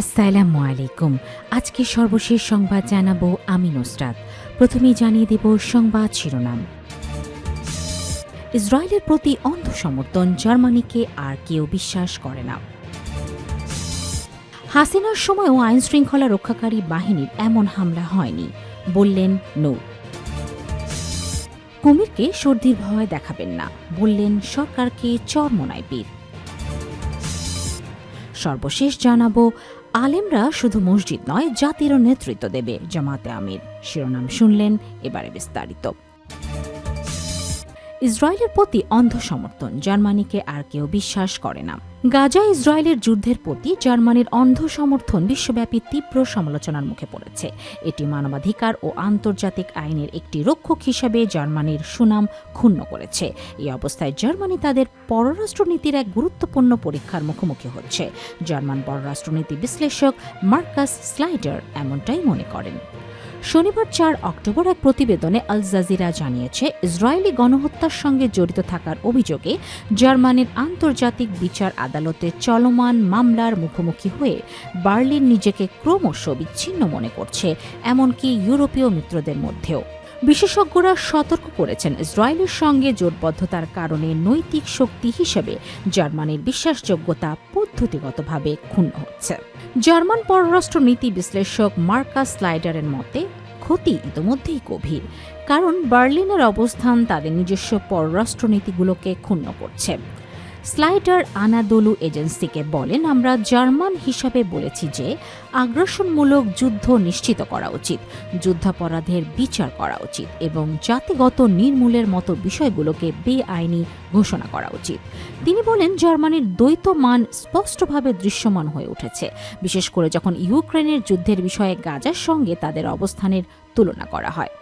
আসসালামু আলাইকুম। আজকে সর্বশেষ সংবাদ জানাব আমি নুসরাত। প্রথমেই জানিয়ে দেব সংবাদ শিরোনাম। ইসরায়েলের প্রতি অন্ধ সমর্থন জার্মানিকে আর কেউ বিশ্বাস করে না। হাসিনার সময়ও আইন শৃঙ্খলা রক্ষাকারী বাহিনীর এমন হামলা হয়নি, বললেন নূর কুমিরকে সর্দির ভয় দেখাবেন না, বললেন সরকারকে চরমনায় পীর। সর্বশেষ জানাব আলেমরা শুধু মসজিদ নয়, জাতিরও নেতৃত্ব দেবে, জামাতে আমির। শিরোনাম শুনলেন, এবারে বিস্তারিত। ইসরায়েলের প্রতি অন্ধ সমর্থন, জার্মানিকে আর কেউ বিশ্বাস করে না। গাজা ইসরায়েলের যুদ্ধের প্রতি জার্মানির অন্ধ সমর্থন বিশ্বব্যাপী তীব্র সমালোচনার মুখে পড়েছে। এটি মানবাধিকার ও আন্তর্জাতিক আইনের একটি রক্ষক হিসেবে জার্মানির সুনাম ক্ষুণ্ণ করেছে। এই অবস্থায় জার্মানি তাদের পররাষ্ট্রনীতির এক গুরুত্বপূর্ণ পরীক্ষার মুখোমুখি হচ্ছে। জার্মান পররাষ্ট্রনীতি বিশ্লেষক মার্কাস স্লাইডার এমনটাই মনে করেন। শনিবার চার অক্টোবর এক প্রতিবেদনে আল জাজিরা জানিয়েছে, ইসরায়েলি গণহত্যার সঙ্গে জড়িত থাকার অভিযোগে জার্মানির আন্তর্জাতিক বিচার আদালতে চলমান মামলার মুখোমুখি হয়ে বার্লিন নিজেকে ক্রমশ বিচ্ছিন্ন মনে করছে, এমনকি ইউরোপীয় মিত্রদের মধ্যেও। বিশেষজ্ঞরা সতর্ক করেছেন, ইসরায়েলের সঙ্গে জোটবদ্ধতার কারণে নৈতিক শক্তি হিসেবে জার্মানির বিশ্বাসযোগ্যতা পদ্ধতিগতভাবে ক্ষুণ্ণ হচ্ছে। জার্মান পররাষ্ট্র নীতি বিশ্লেষক মার্কাস স্লাইডারের মতে, ক্ষতি ইতোমধ্যেই গভীর, কারণ বার্লিনের অবস্থান তাদের নিজস্ব পররাষ্ট্রনীতিগুলোকে ক্ষুণ্ণ করছে। স্লাইডার আনাদোলু এজেন্সিকে বলেন, আমরা জার্মান হিসাবে বলেছি যে আগ্রাসনমূলক যুদ্ধ নিশ্চিত করা উচিত, যুদ্ধাপরাধের বিচার করা উচিত এবং জাতিগত নির্মূলের মতো বিষয়গুলোকে বেআইনি ঘোষণা করা উচিত। তিনি বলেন, জার্মানির দ্বৈত মান স্পষ্টভাবে দৃশ্যমান হয়ে উঠেছে, বিশেষ করে যখন ইউক্রেনের যুদ্ধের বিষয়ে গাজার সঙ্গে তাদের অবস্থানের তুলনা করা হয়।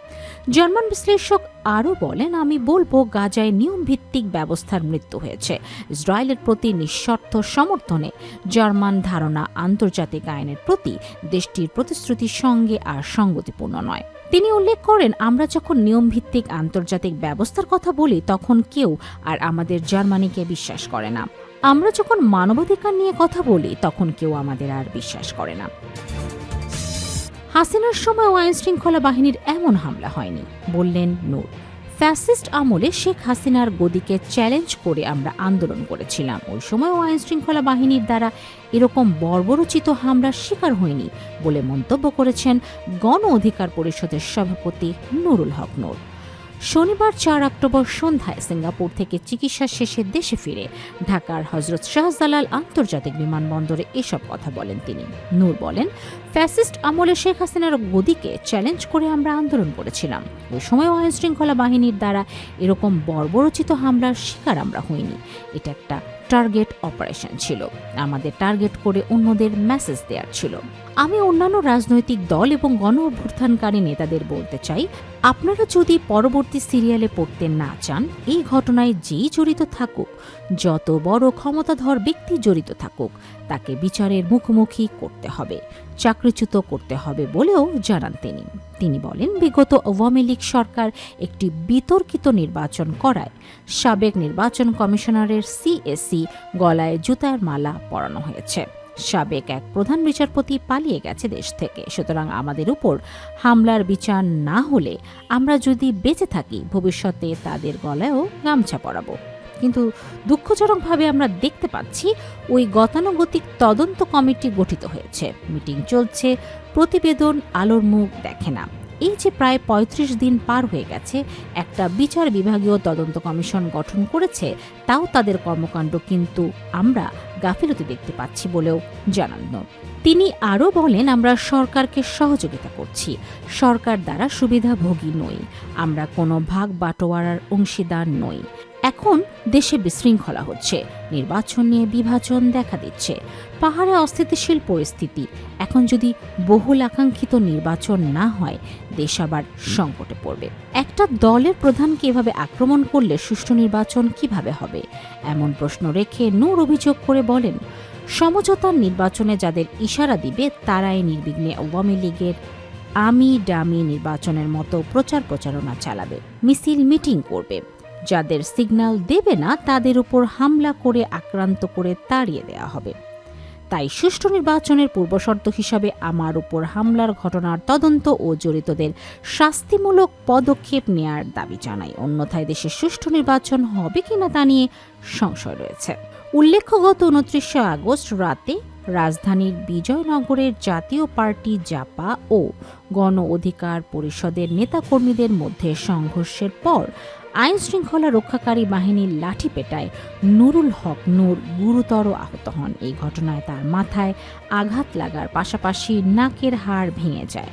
জার্মান বিশ্লেষক আরও বলেন, আমি বলব, গাজায় নিয়মভিত্তিক ব্যবস্থার মৃত্যু হয়েছে। ইসরায়েলের প্রতি নিঃশর্ত সমর্থনে জার্মান ধারণা আন্তর্জাতিক আইনের প্রতি দেশটির প্রতিশ্রুতির সঙ্গে আর সঙ্গতিপূর্ণ নয়। তিনি উল্লেখ করেন, আমরা যখন নিয়মভিত্তিক আন্তর্জাতিক ব্যবস্থার কথা বলি, তখন কেউ আর আমাদের জার্মানিকে বিশ্বাস করে না। আমরা যখন মানবাধিকার নিয়ে কথা বলি, তখন কেউ আমাদের আর বিশ্বাস করে না। হাসিনার সময় আইন শৃঙ্খলা বাহিনীর এমন হামলা হয়নি, বললেন নূর। ফ্যাসিস্ট আমলে শেখ হাসিনার গদিকে চ্যালেঞ্জ করে আমরা আন্দোলন করেছিলাম। ওই সময় আইন শৃঙ্খলা বাহিনীর দ্বারা এরকম বর্বরচিত হামলার শিকার হয়নি বলে মন্তব্য করেছেন গণ অধিকার পরিষদের সভাপতি নুরুল হক নূর। শনিবার চার অক্টোবর সন্ধ্যায় সিঙ্গাপুর থেকে চিকিৎসা শেষে দেশে ফিরে ঢাকার হজরত শাহজালাল আন্তর্জাতিক বিমানবন্দরে এসব কথা বলেন তিনি। নূর বলেন ফ্যাসিস্ট আমলে শেখ হাসিনার গদিকে চ্যালেঞ্জ করে আমরা আন্দোলন করেছিলাম। ওই সময় আইন শৃঙ্খলা বাহিনীর দ্বারা এরকম বর্বরচিত হামলার শিকার আমরা হইনি। এটা একটা টার্গেট অপারেশন ছিল। আমাদের টার্গেট করে অন্যদের মেসেজ দেওয়ার ছিল। আমি অন্যান্য রাজনৈতিক দল এবং গণ অভ্যুত্থানকারী নেতাদের বলতে চাই, আপনারা যদি পরবর্তী সিরিয়ালে পড়তে না চান, এই ঘটনায় যেই জড়িত থাকুক, যত বড় ক্ষমতাধর ব্যক্তি জড়িত থাকুক, তাকে বিচারের মুখোমুখি করতে হবে। চাকরিচ্যুত করতে হবে বলেও জানান তিনি। তিনি বলেন, বিগত আওয়ামী লীগ সরকার একটি বিতর্কিত নির্বাচন করায় সাবেক নির্বাচন কমিশনারের সিএসি গলায় জুতার মালা পরানো হয়েছে। সাবেক এক প্রধান বিচারপতি পালিয়ে গেছে দেশ থেকে। সুতরাং আমাদের উপর হামলার বিচার না হলে আমরা যদি বেঁচে থাকি, ভবিষ্যতে তাদের গলায়ও গামছা পরাবো। কিন্তু দুঃখজনকভাবে আমরা দেখতে পাচ্ছি ওই গতানুগতিক তদন্ত কমিটি গঠিত হয়েছে। মিটিং চলছে, প্রতিবেদন আলোর মুখ দেখে না। এই যে প্রায় ৩৫ দিন পার হয়ে গেছে, একটা বিচার বিভাগীয় তদন্ত কমিশন গঠন করেছে, তাও তাদের কর্মকাণ্ড কিন্তু আমরা গাফিলতি দেখতে পাচ্ছি বলেও জানান তিনি আরও বলেন, আমরা সরকারকে সহযোগিতা করছি। সরকার দ্বারা সুবিধাভোগী নই। আমরা কোনো ভাগ বাটোয়ারার অংশীদার নই। এখন দেশে বিশৃঙ্খলা হচ্ছে। নির্বাচন নিয়ে বিভাজন দেখা দিচ্ছে। পাহাড়ে অস্থিতিশীল পরিস্থিতি। এখন যদি বহুল আকাঙ্ক্ষিত নির্বাচন না হয়, দেশ আবার সংকটে পড়বে। একটা দলের প্রধানকে এভাবে আক্রমণ করলে সুষ্ঠু নির্বাচন কীভাবে হবে? এমন প্রশ্ন রেখে নূর অভিযোগ করে বলেন, সমঝোতার নির্বাচনে যাদের ইশারা দিবে, তারাই নির্বিঘ্নে আওয়ামী লীগের আমি ডামি নির্বাচনের মতো প্রচার প্রচারণা চালাবে। মিছিল মিটিং করবে। যাদের সিগন্যাল দেবে না, তাদের উপর হামলা করে আক্রান্ত করে তাড়িয়ে দেওয়া হবে। তাই সুষ্ঠু নির্বাচনের পূর্বশর্ত হিসাবে আমার উপর হামলার ঘটনার তদন্ত ও জড়িতদের শাস্তিমূলক পদক্ষেপ নেয়ার দাবি জানাই। অন্যথায় দেশে সুষ্ঠু নির্বাচন হবে কিনা তা নিয়ে সংশয় রয়েছে। উল্লেখ্য, গত উনত্রিশে আগস্ট রাতে রাজধানীর বিজয়নগরের জাতীয় পার্টি জাপা ও গণ অধিকার পরিষদের নেতাকর্মীদের মধ্যে সংঘর্ষের পর আইন শৃঙ্খলা রক্ষাকারী বাহিনীর লাঠি পেটায় নুরুল হক নূর গুরুতর আহত হন। এই ঘটনায় তার মাথায় আঘাত লাগার পাশাপাশি নাকের হাড় ভেঙে যায়।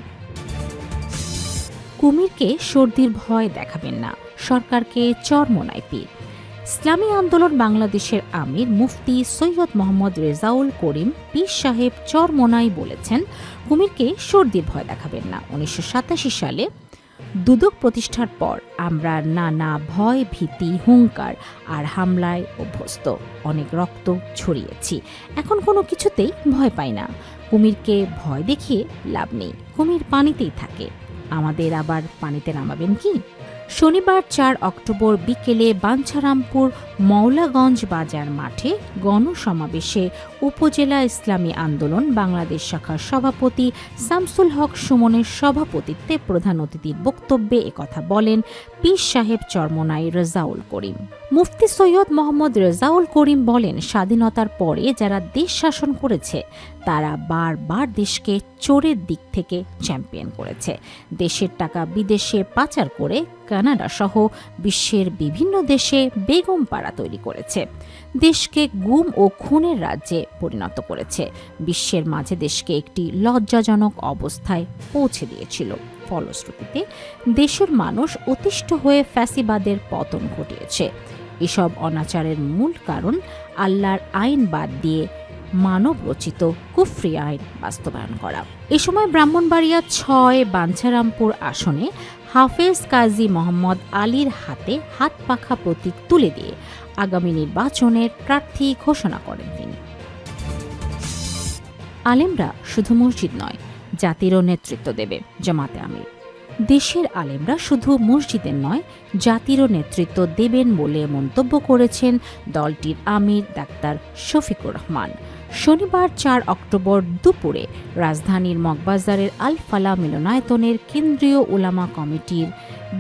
কুমিরকে সর্দির ভয় দেখাবেন না। সরকারকে চরমোনায় পীর। ইসলামী আন্দোলন বাংলাদেশের আমির মুফতি সৈয়দ মোহাম্মদ রেজাউল করিম পীর সাহেব চরমোনাই বলেছেন, কুমিরকে সর্দির ভয় দেখাবেন না। উনিশশো সাতাশি সালে দুদক প্রতিষ্ঠার পর আমরা নানা ভয়, ভীতি, হুঙ্কার আর হামলায় অভ্যস্ত। অনেক রক্ত ছড়িয়েছি। এখন কোনো কিছুতেই ভয় পাই না। কুমিরকে ভয় দেখিয়ে লাভ নেই। কুমির পানিতেই থাকে। আমাদের আবার পানিতে নামাবেন কি? শনিবার চার অক্টোবর বিকেলে বাঞ্ছারামপুর মৌলাগঞ্জ বাজার মাঠে গণসমাবেশে উপজেলা ইসলামী আন্দোলন, বাংলাদেশ শাখার সভাপতি শামসুল হক সুমনের সভাপতিত্বে প্রধান অতিথির বক্তব্যে একথা বলেন পীর সাহেব চরমনাই রেজাউল করিম। মুফতি সৈয়দ মোহাম্মদ রেজাউল করিম বলেন, স্বাধীনতার পরে যারা দেশ শাসন করেছে, তারা বারবার দেশকে চোরের দিক থেকে চ্যাম্পিয়ন করেছে। দেশের টাকা বিদেশে পাচার করে কানাডা সহ বিশ্বের বিভিন্ন দেশে বেগম পাড়া তৈরি করেছে। দেশকে গুম ও খুনের রাজ্যে পরিণত করেছে। বিশ্বের মাঝে দেশকে একটি লজ্জাজনক অবস্থায় পৌঁছে দিয়েছিল। ফলশ্রুতিতে, দেশের মানুষ অতিষ্ঠ হয়ে ফ্যাসিবাদের পতন ঘটিয়েছে। এসব অনাচারের মূল কারণ আল্লাহর আইন বাদ দিয়ে মানব রচিত কুফরি আইন বাস্তবায়ন করা। এ সময় ব্রাহ্মণবাড়িয়া ছয় বাঞ্ছারামপুর আসনে হাফেজ কাজী মোহাম্মদ আলীর হাতে হাত পাখা প্রতীক তুলে দিয়ে আগামী নির্বাচনের প্রার্থী ঘোষণা করেন তিনি। আলেমরা শুধু মসজিদ নয়, জাতিরও নেতৃত্ব দেবে জামাতে আমির। দেশের আলেমরা শুধু মসজিদের নয়, জাতিরও নেতৃত্ব দেবেন বলে মন্তব্য করেছেন দলটির আমির ডাক্তার শফিকুর রহমান। শনিবার চার অক্টোবর দুপুরে রাজধানীর মগবাজারের আল ফালা মিলনায়তনের কেন্দ্রীয় ওলামা কমিটির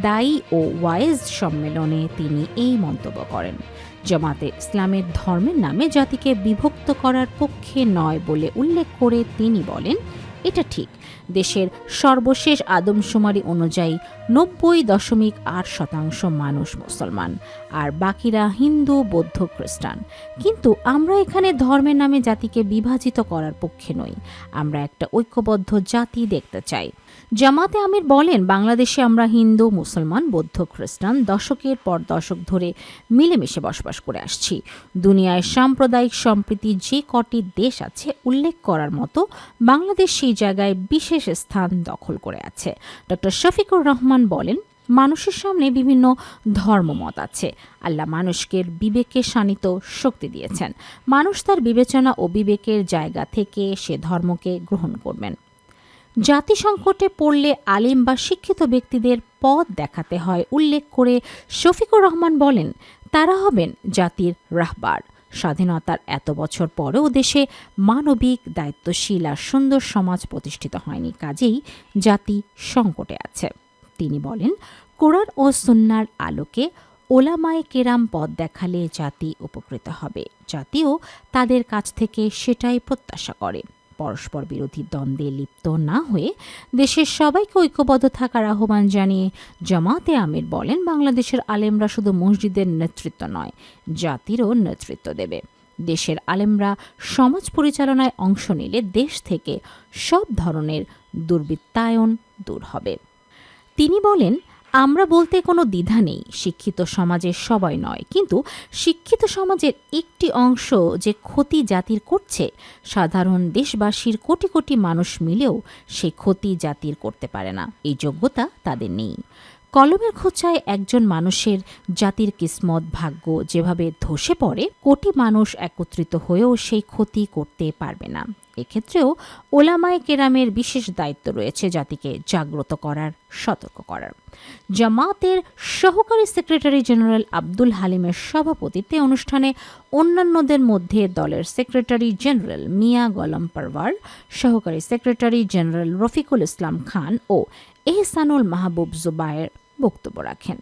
দায়ী ও ওয়াইজ সম্মেলনে তিনি এই মন্তব্য করেন। জামাতে ইসলামের ধর্মের নামে জাতিকে বিভক্ত করার পক্ষে নয় বলে উল্লেখ করে তিনি বলেন, এটা ঠিক দেশের সর্বশেষ আদমশুমারি অনুযায়ী নব্বই দশমিক আট শতাংশ মানুষ মুসলমান। আর বাকিরা হিন্দু, বৌদ্ধ, খ্রিস্টান। কিন্তু আমরা এখানে ধর্মের নামে জাতিকে বিভাজিত করার পক্ষে নই। আমরা একটা ঐক্যবদ্ধ জাতি দেখতে চাই। জামাতে আমির বলেন, বাংলাদেশে আমরা হিন্দু, মুসলমান, বৌদ্ধ, খ্রিস্টান দশকের পর দশক ধরে মিলেমিশে বসবাস করে আসছি। দুনিয়ায় সাম্প্রদায়িক সম্প্রীতি যে কটি দেশ আছে উল্লেখ করার মতো বাংলাদেশ সেই জায়গায় বিশেষ স্থান দখল করে আছে। ডক্টর শফিকুর রহমান বলেন, মানুষের সামনে বিভিন্ন ধর্মমত আছে। আল্লাহ মানুষকে বিবেকে শানিত শক্তি দিয়েছেন। মানুষ তার বিবেচনা ও বিবেকের জায়গা থেকে সে ধর্মকে গ্রহণ করবেন। জাতি সংকটে পড়লে আলিম বা শিক্ষিত ব্যক্তিদের পথ দেখাতে হয়, উল্লেখ করে শফিকুর রহমান বলেন, তারা হবেন জাতির রাহবার। স্বাধীনতার এত বছর পরেও দেশে মানবিক, দায়িত্বশীল আর সুন্দর সমাজ প্রতিষ্ঠিত হয়নি, কাজেই জাতি সংকটে আছে। তিনি বলেন, কোরআন ও সুন্নার আলোকে ওলামায় কেরাম পথ দেখালে জাতি উপকৃত হবে। জাতিও তাদের কাছ থেকে সেটাই প্রত্যাশা করে। পরস্পর বিরোধী দ্বন্দ্বে লিপ্ত না হয়ে দেশের সবাইকে ঐক্যবদ্ধ থাকার আহ্বান জানিয়ে জামাতে আমির বলেন, বাংলাদেশের আলেমরা শুধু মসজিদের নেতৃত্ব নয়, জাতিরও নেতৃত্ব দেবে। দেশের আলেমরা সমাজ পরিচালনায় অংশ নিলে দেশ থেকে সব ধরনের দুর্বৃত্তায়ন দূর হবে। তিনি বলেন আমরা বলতে কোনো দ্বিধা নেই, শিক্ষিত সমাজের সবাই নয়। কিন্তু শিক্ষিত সমাজের একটি অংশ যে ক্ষতি জাতির করছে, সাধারণ দেশবাসীর কোটি কোটি মানুষ মিলেও সে ক্ষতি জাতির করতে পারে না। এই যোগ্যতা তাদের নেই। কলমের খোঁচায় একজন মানুষের জাতির কিসমত ভাগ্য যেভাবে ধসে পড়ে, কোটি মানুষ একত্রিত হয়েও সেই ক্ষতি করতে পারবে না। এক্ষেত্রেও ওলামায় কেরামের বিশেষ দায়িত্ব রয়েছে জাতিকে জাগ্রত করার, সতর্ক করার। জামাতের সহকারী সেক্রেটারি জেনারেল আব্দুল হালিমের সভাপতিত্বে অনুষ্ঠানে অন্যান্যদের মধ্যে দলের সেক্রেটারি জেনারেল মিয়া গলম পারওয়ার, সহকারী সেক্রেটারি জেনারেল রফিকুল ইসলাম খান ও এহসানুল মাহবুব জুবায়ের বক্তব্য রাখেন।